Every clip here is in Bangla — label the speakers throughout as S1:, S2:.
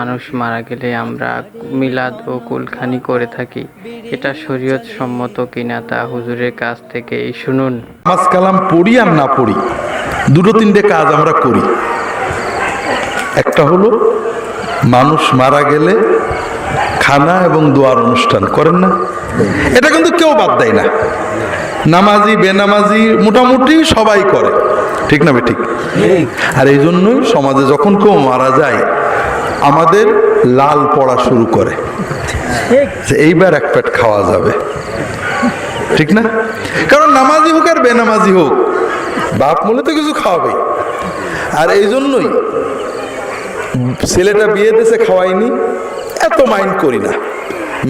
S1: মানুষ মারা গেলে আমরা মিলাদ ও কুলখানি করে থাকি। এটা শরীয়ত সম্মত কিনা তা হুজুরের কাছ থেকে শুনুন।
S2: নামাজ কালাম পড়ি আর না পড়ি, দুটো তিনটে কাজ আমরা করি। একটা হলো, মানুষ মারা গেলে খানা এবং দোয়ার অনুষ্ঠান করেন না। এটা কিন্তু কেউ বাদ দেয় না। নামাজি, বেনামাজি মোটামুটি সবাই করে। ঠিক না ঠিক? আর এই জন্যই সমাজে যখন কেউ মারা যায় আমাদের লাল পড়া শুরু করে। এইবার এক পেট খাওয়া যাবে। ঠিক না? কারণ নামাজি হোক আর বেনামাজি হোক, বাপ মনে তো কিছু খাওয়াবে। আর এই জন্যই ছেলেটা বিয়ে দিয়েছে খাওয়াইনি এত মাইন্ড করি না।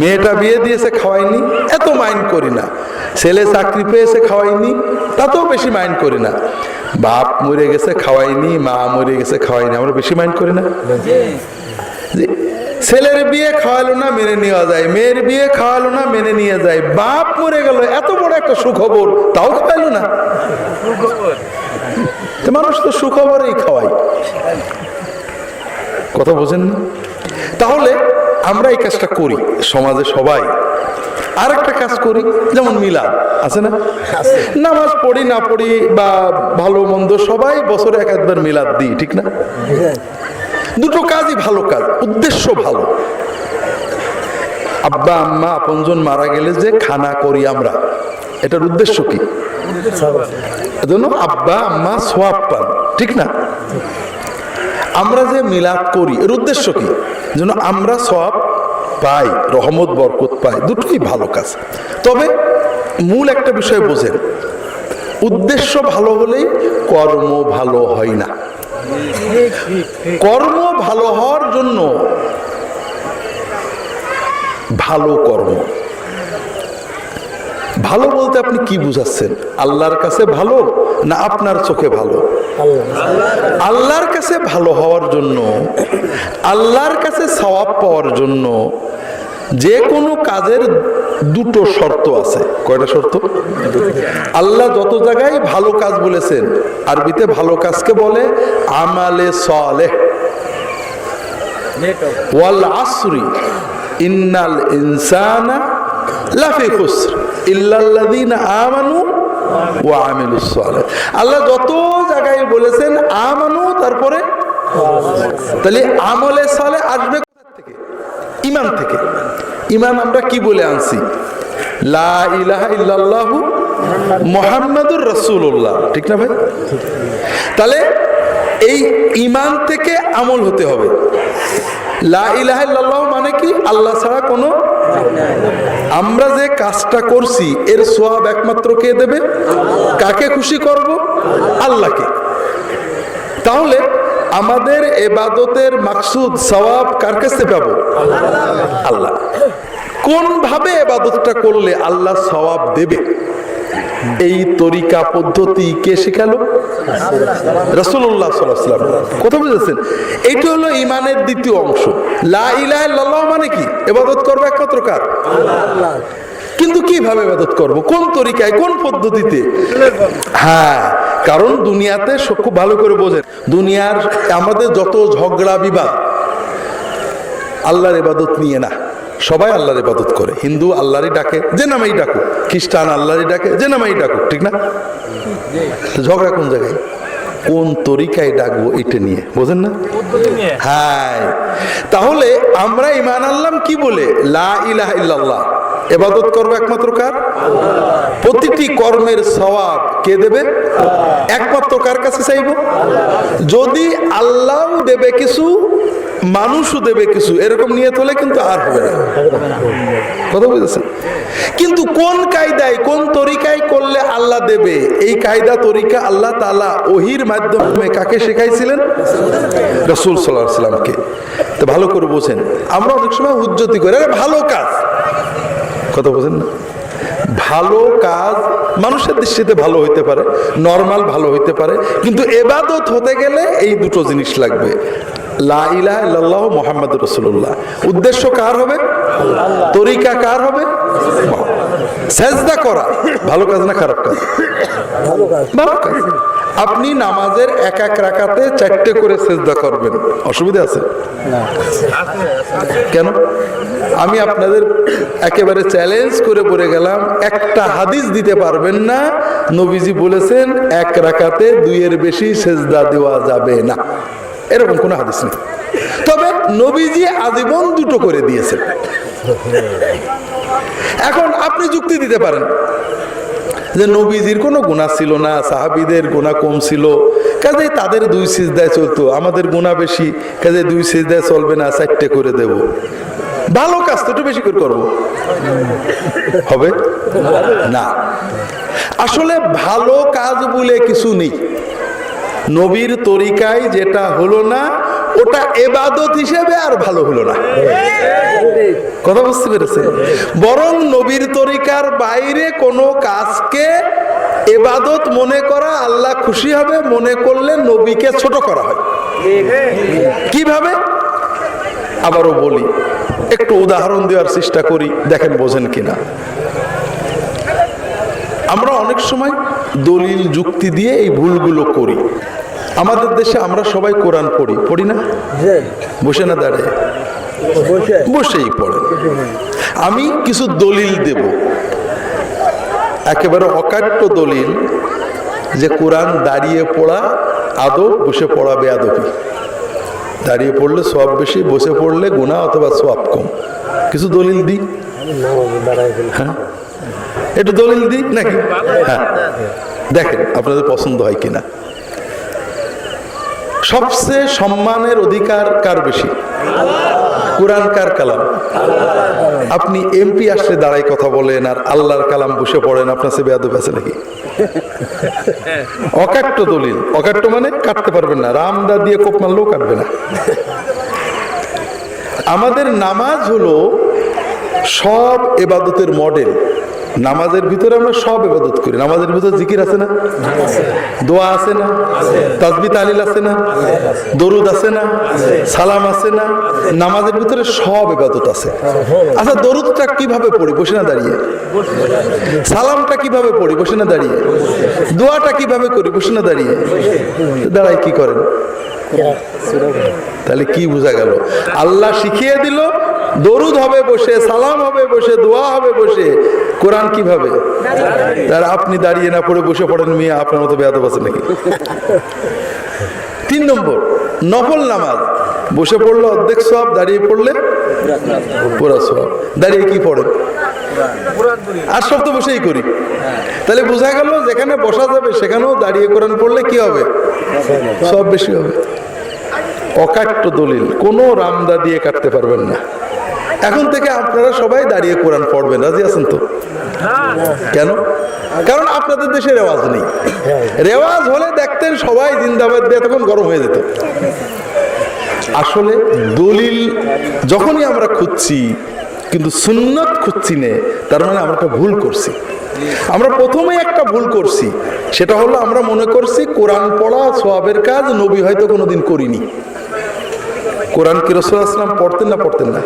S2: মেয়েটা বিয়ে দিয়েছে খাওয়াইনি এত মাইন্ড করি না। ছেলে চাকরি পেয়েছে খাওয়াইনি তাতেও বেশি মাইন্ড করি না। বাপ মরে গেছে খাওয়াইনি মা মরে গেছে খাওয়াইনি আমরা বেশি মাইন্ড করি না। ছেলের বিয়ে খাওয়ালো না মেনে নেওয়া যায়। মেয়ের বিয়ে খাওয়ালো না মেনে নিয়ে যায়। বাপ মরে গেল এত বড় একটা সুখবর তাও খাওয়াইলো না। মানুষ তো সুখবরই খাওয়াই কথা বোঝেন না? তাহলে আমরা এই কাজটা করি সমাজে সবাই। আর একটা কাজ করি যেমন মিলাদ আছে না? নামাজ পড়ি না পড়ি বা ভালো মন্দ সবাই বছরে এক একবার মিলাদ দিই ঠিক না? দুটো কাজই ভালো কাজ, উদ্দেশ্য ভালো। আব্বা, আম্মা, আপনজন মারা গেলে যে খানা করি আমরা, এটার উদ্দেশ্য কি? আব্বা, আম্মা সোয়াব পান, ঠিক না? আমরা যে মিলাদ করি, এর উদ্দেশ্য কি? যেন আমরা সব পাই, রহমত, বরকত পাই, দুটোই ভালো কাজ। তবে মূল একটা বিষয় বোঝেন, উদ্দেশ্য ভালো হলেই কর্ম ভালো হয় না। কর্ম ভালো হওয়ার জন্য ভালো কর্ম। ভালো বলতে আপনি কি বুঝাচ্ছেন? আল্লাহর কাছে ভালো না আপনার চোখে ভালো? আল্লাহর কাছে ভালো হওয়ার জন্য, আল্লাহর কাছে সওয়াব পাওয়ার জন্য যে কোনো কাজের দুটো শর্ত আছে। কয়টা শর্ত? আল্লাহ যত জায়গায় ভালো কাজ বলেছেন, আরবিতে ভালো কাজকে বলে আমালে সালেহ। ওয়াল আসরি, ইন্নাল ইনসানা খুসর আমানু আমিলুস আল্লাহ যত জায়গায় বলেছেন আমানু, তারপরে তাহলে আমলে সালে আসবে কোথা থেকে? ইমান থেকে। ইমান আমরা কি বলে আনছি? লা ইল্লাল্লাহু ঠিক না ভাই? তাহলে এই ইমান থেকে আমল হতে হবে। লা মানে কি? আল্লাহ ছাড়া কোনো আমরা যে কাজটা করছি, এর সোয়াব একমাত্র কে দেবে? কাকে খুশি করব? আল্লাহকে। তাহলে আমাদের এবাদতের মাকসুদ, সওয়াব কার কাছে পাবো? আল্লাহ। কোন ভাবে এবাদতটা করলে আল্লাহ সওয়াব দেবে? এই তরিকা, পদ্ধতি কে শেখালো? বুঝেছেন? এইটা হলো ইমানের দ্বিতীয় অংশ। লা ইলাহ মানে কি? এবাদত করব একমাত্র কার? কিন্তু কীভাবে ইবাদত করব? কোন তরিকায়, কোন পদ্ধতিতে? হ্যাঁ কারণ দুনিয়াতে খুব ভালো করে বোঝেন। দুনিয়ার আমাদের যত ঝগড়া, বিবাদ আল্লাহর ইবাদত নিয়ে না। সবাই আল্লাহর ইবাদত করে। হিন্দু আল্লাহরই ডাকে, যে নামেই ডাকুক। খ্রিস্টান আল্লাহরই ডাকে, যে নামেই ডাকুক, ঠিক না? ঝগড়া কোন জায়গায়? কোন তরিকায় ডাকবো এটা নিয়ে, বোঝেন না? হ্যাঁ। তাহলে আমরা ইমান আনলাম কি বলে? লা ইলাহা ইল্লাল্লাহ। এবাদত করব একমাত্র কার? প্রতিটি কর্মের সওয়াব কে দেবে? একমাত্র কার কাছে চাইব? যদি আল্লাহ দেবে কিছু মানুষও দেবে কিছু, এরকম নিয়ে তোলে কিন্তু আর হবে না। কথা বুঝেছেন? কিন্তু কোন কায়দায়, কোন তরিকায় করলে আল্লাহ দেবে? এই কায়দা, তরিকা আল্লাহ তালা ওহির মাধ্যমে কাকে শেখাইছিলেন? রসুল সাল্লাহ সাল্লামকে। তো ভালো করে বোঝেন। আমরা অনেক সময় উজ্জতি করি। আরে, ভালো কাজ। কথা বোঝেন না? ভালো কাজ মানুষের দৃষ্টিতে ভালো হইতে পারে, নর্মাল ভালো হইতে পারে, কিন্তু এবাদত হতে গেলে এই দুটো জিনিস লাগবে। মুহাম্মাদুর উদ্দেশ্য কার হবে? তরিকা কার হবে? সেজদা করা। ভালো কাজ না খারাপ কাজ? ভালো কাজ। আপনি নামাজের এক এক রাকাতে চারটে করে সেজদা করবেন। অসুবিধা আছে? কেন? আমি আপনাদের একেবারে চ্যালেঞ্জ করে পড়ে গেলাম একটা হাদিস দিতে পারবেন না। নবীজি বলেছেন এক রাকাতে দুইয়ের বেশি সেজদা দেওয়া যাবে না। এরকম কোনো হাদিস নেই। তবে নবীজি আজীবন দুটো করে দিয়েছেন। এখন আপনি যুক্তি দিতে পারেন যে নবীজির কোনো গুণা ছিল না, সাহাবিদের গুণা কম ছিল। কাজে তাদের দুই সিজদায় চলতো, আমাদের গুণা বেশি কাজে দুই সিজদায় চলবে না, চারটে করে দেব। ভালো কাজ তো একটু বেশি করে করব। হবে? না। আসলে ভালো কাজ বলে কিছু নেই। নবীর তরিকায় যেটা হলো না, ওটা এবাদত হিসেবে আর ভালো হলো না। কথা বুঝতে পেরেছেন? বরং নবীর তরিকার বাইরে কোনো কাজকে এবাদত মনে করা, আল্লাহ খুশি হবে মনে করলে নবীকে ছোট করা হয়। কীভাবে? আবারও বলি, একটু উদাহরণ দেওয়ার চেষ্টা করি, দেখেন বোঝেন কিনা। আমরা অনেক সময় দলিল যুক্তি দিয়ে এই ভুলগুলো করি। আমাদের দেশে আমরা সবাই কোরআন পড়ি পড়ি না? বসে না দাঁড়িয়ে? বসেই পড়ে। আমি কিছু দলিল দেব। একেবারে অকাট্য দলিল যে কোরআন দাঁড়িয়ে পড়া আদব বসে পড়া বেয়াদবি। দাঁড়িয়ে পড়লে সব বেশি বসে পড়লে গুণা অথবা সব কম। কিছু দলিল দিই? হ্যাঁ? একটু দলিল দিই? নাকি? হ্যাঁ। দেখেন, আপনাদের পছন্দ হয় কিনা। সবচেয়ে সম্মানের অধিকার কার বেশি? কোরআন কার কালাম? আপনি এমপি আসলে দাঁড়াই কথা বলেন আর আল্লাহর কালাম বসে পড়েন, আপনার সে বেয়াদব আছে নাকি? অকাট্য দলিল। অকাট্য মানে কাটতে পারবেন না রামদা দিয়ে কোপ মারলেও কাটবে না। আমাদের নামাজ হলো সব এবাদতের মডেল নামাজের ভিতরে আমরা সব এবাদত করি। নামাজের ভিতরে জিকির আছে না? দোয়া আছে না? তাজবি তালিল আছে না? দরুদ আছে না? সালাম আছে না? নামাজের ভিতরে সব এবাদত আছে। আচ্ছা দরুদটা কীভাবে পড়ি? বসে না দাঁড়িয়ে। সালামটা কীভাবে পড়ি? বসে না দাঁড়িয়ে। দোয়াটা কীভাবে করি? বসে না দাঁড়িয়ে। দাঁড়াই কি করেন? তাহলে কি বোঝা গেল? আল্লাহ শিখিয়ে দিল দরুদ হবে বসে সালাম হবে বসে দোয়া হবে বসে। কোরআন কীভাবে? তার আপনি দাঁড়িয়ে না পড়ে বসে পড়েন মেয়ে আপনার মতো বেয়াদব আছে নাকি? তিন নম্বর নফল নামাজ। বসে পড়লে অর্ধেক সব দাঁড়িয়ে পড়লে পুরা সব। দাঁড়িয়ে কি পড়েন? আর সব তো বসেই করি। তাহলে বোঝা গেল যেখানে বসা যাবে সেখানেও দাঁড়িয়ে কোরআন পড়লে কি হবে? সব বেশি হবে। অকাট্য দলিল কোনো রামদা দিয়ে কাটতে পারবেন না। এখন থেকে আপনারা সবাই দাঁড়িয়ে কোরআন পড়বেন। রাজি আছেন তো? কেন? কারণ আপনাদের দেশে রেওয়াজ নেই। রেওয়াজ হলে দেখতেন সবাই জিন্দাবাদ দিয়ে তখন গরম হয়ে যেত। আসলে দলিল যখনই আমরা খুঁজছি, কিন্তু সুন্নত খুঁজছি নে, তার মানে আমরা একটা ভুল করছি। আমরা প্রথমেই একটা ভুল করছি। সেটা হলো আমরা মনে করছি কোরআন পড়া, সোয়াবের কাজ, নবী হয়তো কোনোদিন করিনি। কোরআন কি রসুল আসলাম পড়তেন না পড়তেন না?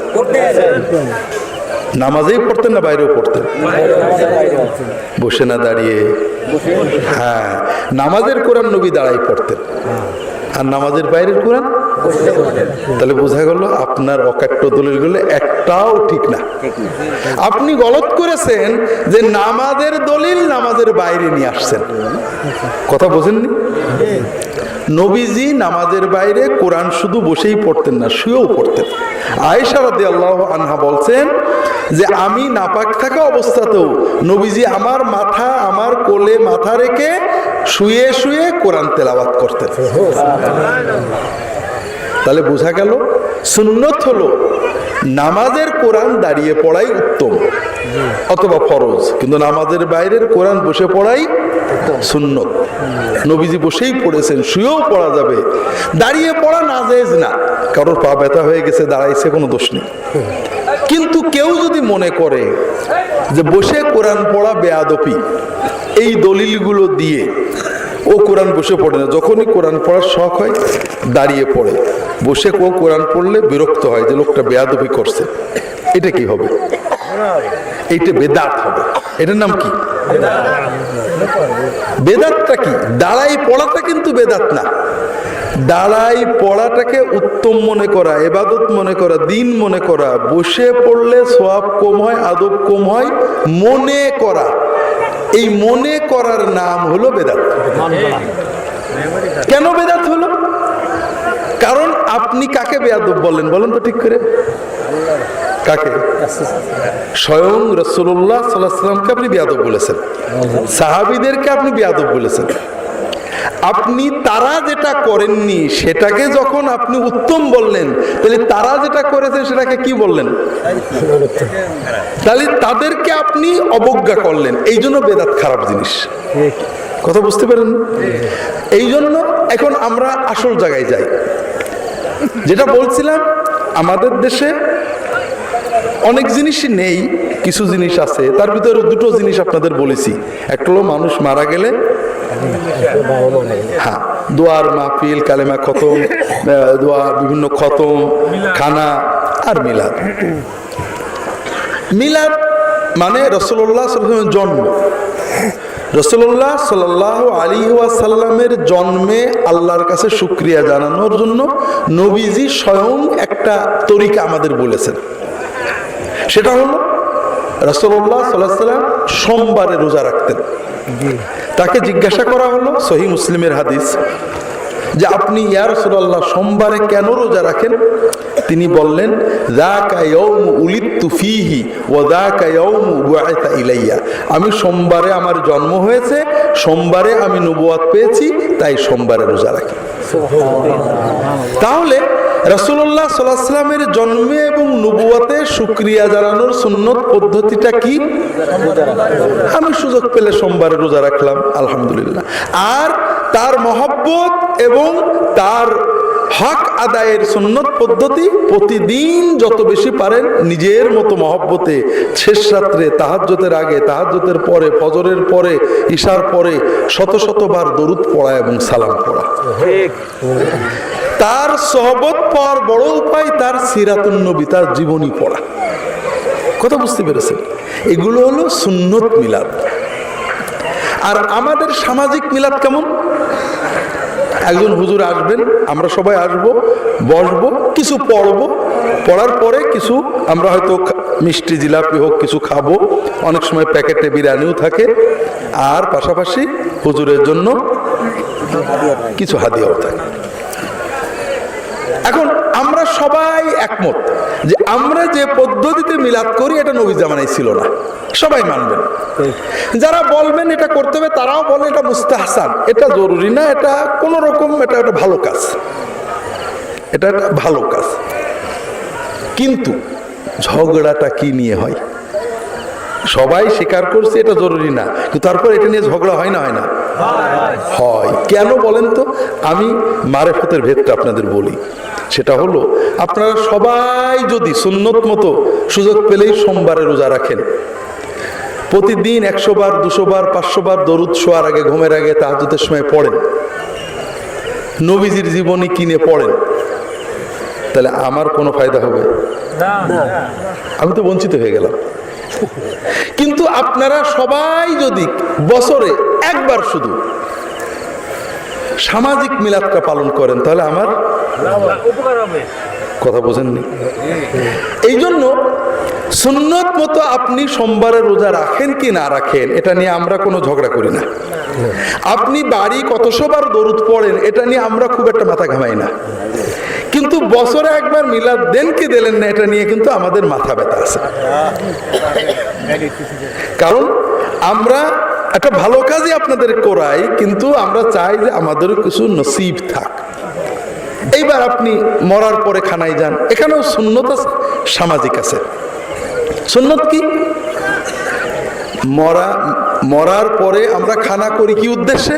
S2: নামাজেই পড়তেন না, বাইরেও পড়তেন? বসে না দাঁড়িয়ে। হ্যাঁ নামাজের কোরআন নবী দাঁড়াই পড়তেন। আর নামাজের বাইরের কোরআন? তাহলে বোঝা গেল আপনার অকাট্য দলিলগুলো একটাও ঠিক না। আপনি গলত করেছেন যে নামাজের দলিল নামাজের বাইরে নিয়ে আসছেন। কথা বোঝেননি? নবীজি নামাজের বাইরে কোরআন শুধু বসেই পড়তেন না, শুয়েও পড়তেন। আয়েশা রাদি আল্লাহ আনহা বলছেন যে, আমি নাপাক থাকা অবস্থাতেও নবীজি আমার মাথা, আমার কোলে মাথা রেখে শুয়ে শুয়ে কোরআন তেলাওয়াত করতেন। তাহলে বোঝা গেল, সুন্নত হলো নামাজের কোরআন দাঁড়িয়ে পড়াই উত্তম। অথবা ফরজ। কিন্তু নামাজের বাইরের কোরআন বসে পড়াই সুন্নত। নবীজি বসেই পড়েছেন, শুয়েও পড়া যাবে। দাঁড়িয়ে পড়া না জায়েজ না। কারোর পা ব্যথা হয়ে গেছে, দাঁড়াইছে, কোনো দোষ নেই। কিন্তু কেউ যদি মনে করে যে বসে কোরআন পড়া বেয়াদপি, এই দলিলগুলো দিয়ে ও কোরআন বসে পড়ে না, যখনই কোরআন পড়ার শখ হয়, দাঁড়িয়ে পড়ে। বসে কেউ কোরআন পড়লে বিরক্ত হয় যে লোকটা বেয়াদবি করছে। এটা কি হবে? এইটা বেদাত হবে। এটার নাম কি? বেদাতটা কি? দাঁড়াই পড়াটা কিন্তু বেদাত না। দাঁড়াই পড়াটাকে উত্তম মনে করা, এবাদত মনে করা, দিন মনে করা, বসে পড়লে সব কম হয়, আদব কম হয়, মনে করা। এই মনে করার নাম হলো বেদাত। কেন বেদাত হলো? কারণ আপনি কাকে বেয়াদব বলেন? বলেন তো ঠিক করে। কাকে? স্বয়ং রসুল্লাহ সাল্লাহামকে আপনি বেয়াদব বলেছেন। সাহাবিদেরকে আপনি বেয়াদব বলেছেন। আপনি তারা যেটা করেননি, সেটাকে যখন আপনি উত্তম বললেন, তাহলে তারা যেটা করেছে সেটাকে কি বললেন? তাহলে তাদেরকে আপনি অবজ্ঞা করলেন। এই জন্য বেদাত খারাপ জিনিস। কথা বুঝতে পারেন? এই জন্য এখন আমরা আসল জায়গায় যাই। যেটা বলছিলাম, আমাদের দেশে অনেক জিনিসই নেই, কিছু জিনিস আছে। তার ভিতরে দুটো জিনিস আপনাদের বলেছি। একটা হলো, মানুষ মারা গেলে হ্যাঁ দোয়ার মাহফিল, কালেমা খতম দোয়া, বিভিন্ন খতম, খানা আর মিলাদ। মিলাদ মানে রসল্লাহ জন্ম। রসল্লাহ সাল্লাহ আলী সাল্লামের জন্মে আল্লাহর কাছে শুক্রিয়া জানানোর জন্য নবীজি স্বয়ং একটা তরিকা আমাদের বলেছেন। সেটা হলো রসল্লাহ সাল্লাহ সাল্লাম সোমবারে রোজা রাখতেন। তাকে জিজ্ঞাসা করা হলো সহি মুসলিমের হাদিস যে আপনি ইয়ার রসুল্লাহ সোমবারে কেন রোজা রাখেন? তিনি বললেন ইলাইয়া। আমি সোমবারে আমার জন্ম হয়েছে সোমবারে আমি নবুয়াত পেয়েছি তাই সোমবারে রোজা রাখি। তাহলে রসুল্লাহ সাল্লামের জন্মে এবং নবুয়াতে সুক্রিয়া জানানোর সুন্নত পদ্ধতিটা কি? আমি সুযোগ পেলে সোমবারে রোজা রাখলাম আলহামদুলিল্লাহ। আর তার মহব্বত এবং তার হক আদায়ের সুন্নত পদ্ধতি প্রতিদিন যত বেশি পারেন নিজের মতো মহব্বতে শেষ রাত্রে তাহাজ্যতের আগে তাহাজ্যতের পরে ফজরের পরে ঈশার পরে শত শতবার দরুদ পড়া এবং সালাম পড়া। তার সহবত পাওয়ার বড় উপায় তার সিরাতুন নবী তার জীবনী পড়া। কথা বুঝতে পেরেছেন? এগুলো হলো সুন্নত মিলাদ। আর আমাদের সামাজিক মিলাদ কেমন? একজন হুজুর আসবেন, আমরা সবাই আসব, বসব, কিছু পড়ব, পড়ার পরে কিছু আমরা হয়তো মিষ্টি, জিলাপি হোক, কিছু খাব। অনেক সময় প্যাকেটে বিরিয়ানিও থাকে। আর পাশাপাশি হুজুরের জন্য কিছু হাদিয়াও থাকে। সবাই একমত যে আমরা যে পদ্ধতিতে মিলাদ করি, এটা নবী জামানায় ছিল না। সবাই মানবেন। যারা বলবেন এটা করতে হবে, তারাও বলে এটা মুস্তাহসান। এটা জরুরি না, এটা কোন রকম এটা একটা ভালো কাজ। এটা একটা ভালো কাজ। কিন্তু ঝগড়াটা কি নিয়ে হয়? সবাই স্বীকার করছে এটা জরুরি না, কিন্তু তারপর এটা নিয়ে ঝগড়া হয় না হয় না? হয়। কেন বলেন তো? আমি মারেফতের ভেদটা আপনাদের বলি। সেটা হলো আপনারা সবাই যদি সুন্নত মতো সুযোগ পেলেই সোমবারে রোজা রাখেন। প্রতিদিন একশো বার দুশো বার পাঁচশো বার দরুদ শোয়ার আগে ঘুমের আগে তাহাজুতের সময় পড়েন। নবীজির জীবনী কিনে পড়েন। তাহলে আমার কোনো ফায়দা হবে? আমি তো বঞ্চিত হয়ে গেলাম। কিন্তু আপনারা সবাই যদি বছরে একবার শুধু সামাজিক মিলাদটা পালন করেন, তাহলে আমার কথা বোঝেননি। এই জন্য সুন্নত মতো আপনি সোমবারে রোজা রাখেন কি না রাখেন, এটা নিয়ে আমরা কোনো ঝগড়া করি না। আপনি বাড়ি কত কতশোবার দরুদ পড়েন, এটা নিয়ে আমরা খুব একটা মাথা ঘামাই না। কিন্তু বছরে একবার মিলাদ দেন কি দিলেন না, এটা নিয়ে কিন্তু আমাদের মাথা ব্যথা আছে। কারণ আমরা একটা ভালো কাজই আপনাদের করাই, কিন্তু আমরা চাই যে আমাদেরও কিছু নসিব থাক। এইবার আপনি মরার পরে খানায় যান, এখানেও শূন্যতা সামাজিক আছে। সুন্নত কি? মরা, মরার পরে আমরা খানা করি কি উদ্দেশ্যে?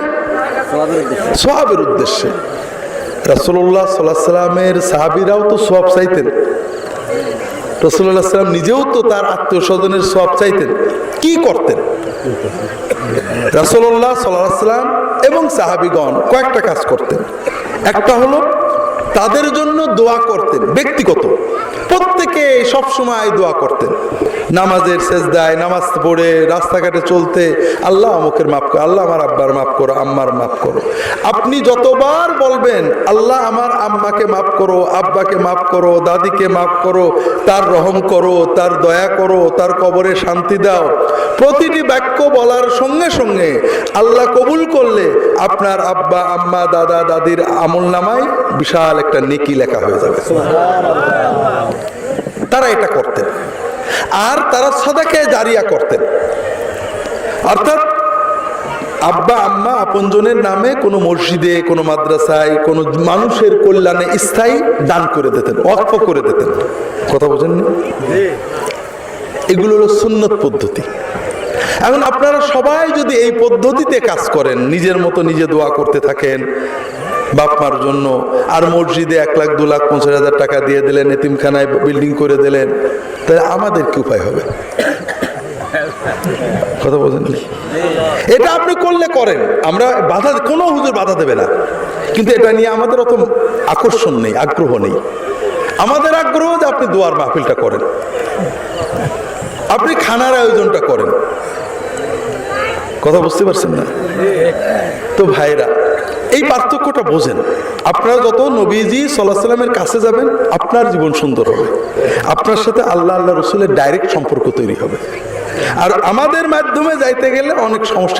S2: সোহাবের উদ্দেশ্যে। রাসুল্লাহ সাল্লাহ সাল্লামের সাহাবিরাও তো সোয়াব চাইতেন। রসুল্লাহ সাল্লাম নিজেও তো তার আত্মীয় স্বজনের সব চাইতেন। কি করতেন? রাসুল্লাহ সাল্লাহ সাল্লাম এবং সাহাবিগণ কয়েকটা কাজ করতেন। একটা হলো তাদের জন্য দোয়া করতেন, ব্যক্তিগত। প্রত্যেকে সবসময় দোয়া করতেন। নামাজের শেষ দেয় নামাজ পড়ে, রাস্তাঘাটে চলতে, আল্লাহ অমুকের মাফ করো, আল্লাহ আমার আব্বার মাফ করো, আম্মার মাফ করো। আপনি যতবার বলবেন, আল্লাহ আমার আম্মাকে মাফ করো, আব্বাকে মাফ করো, দাদিকে মাফ করো, তার রহম করো, তার দয়া করো, তার কবরে শান্তি দাও। প্রতিটি বাক্য বলার সঙ্গে সঙ্গে আল্লাহ কবুল করলে আপনার আব্বা, আম্মা, দাদা, দাদির আমল নামায় বিশাল একটা নেকি লেখা হয়ে যাবে। তারা এটা করতেন। আর তারা সদাকে জারিয়া করতেন। অর্থাৎ আব্বা, আম্মা আপনজনের নামে কোনো মসজিদে, কোনো মাদ্রাসায়, কোনো মানুষের কল্যাণে স্থায়ী দান করে দিতেন অক্ষ করে দিতেন। কথা বোঝেননি এগুলো হলো সুন্নত পদ্ধতি। এখন আপনারা সবাই যদি এই পদ্ধতিতে কাজ করেন, নিজের মতো নিজে দোয়া করতে থাকেন বাপ মার জন্য। আর মসজিদে এক লাখ, দু লাখ, পঞ্চাশ হাজার টাকা দিয়ে দিলেন, এতিমখানায় বিল্ডিং করে দিলেন। তাহলে আমাদের কি উপায় হবে? কথা বলছেন এটা আপনি করলে করেন। আমরা বাধা, কোনো হুজুর বাধা দেবে না। কিন্তু এটা নিয়ে আমাদের অত আকর্ষণ নেই, আগ্রহ নেই। আমাদের আগ্রহ যে আপনি দোয়ার মাহফিলটা করেন। আপনি খানার আয়োজনটা করেন। কথা বুঝতে পারছেন না? তো ভাইরা এই পার্থক্যটা বোঝেন। আপনারা যত নবীজি সাল্লাহ সাল্লামের কাছে যাবেন, আপনার জীবন সুন্দর হবে। আপনার সাথে আল্লাহ আল্লাহ রসুলের ডাইরেক্ট সম্পর্ক তৈরি হবে। আর আমাদের মাধ্যমে যাইতে গেলে অনেক সমস্যা